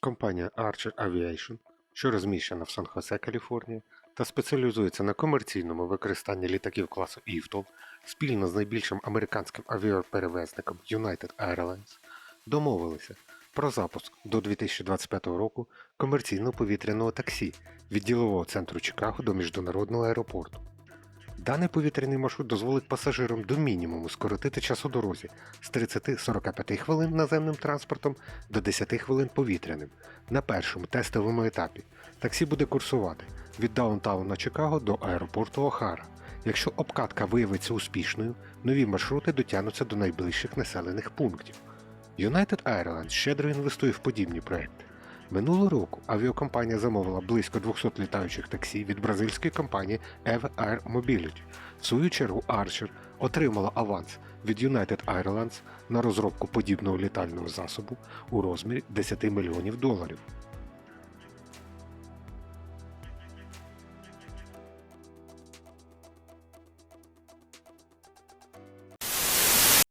Компанія Archer Aviation, що розміщена в Сан-Хосе, Каліфорнія, та спеціалізується на комерційному використанні літаків класу EVTOL спільно з найбільшим американським авіаперевезником United Airlines домовилися про запуск до 2025 року комерційного повітряного таксі від ділового центру Чикаго до міжнародного аеропорту. Даний повітряний маршрут дозволить пасажирам до мінімуму скоротити час у дорозі з 30-45 хвилин наземним транспортом до 10 хвилин повітряним на першому тестовому етапі. Таксі буде курсувати від даунтауна Чикаго до аеропорту Охара. Якщо обкатка виявиться успішною, нові маршрути дотягнуться до найближчих населених пунктів. United Airlines щедро інвестує в подібні проекти. Минулого року авіакомпанія замовила близько 200 літаючих таксі від бразильської компанії EVE Air Mobility. В свою чергу Archer отримала аванс від United Airlines на розробку подібного літального засобу у розмірі 10 мільйонів доларів.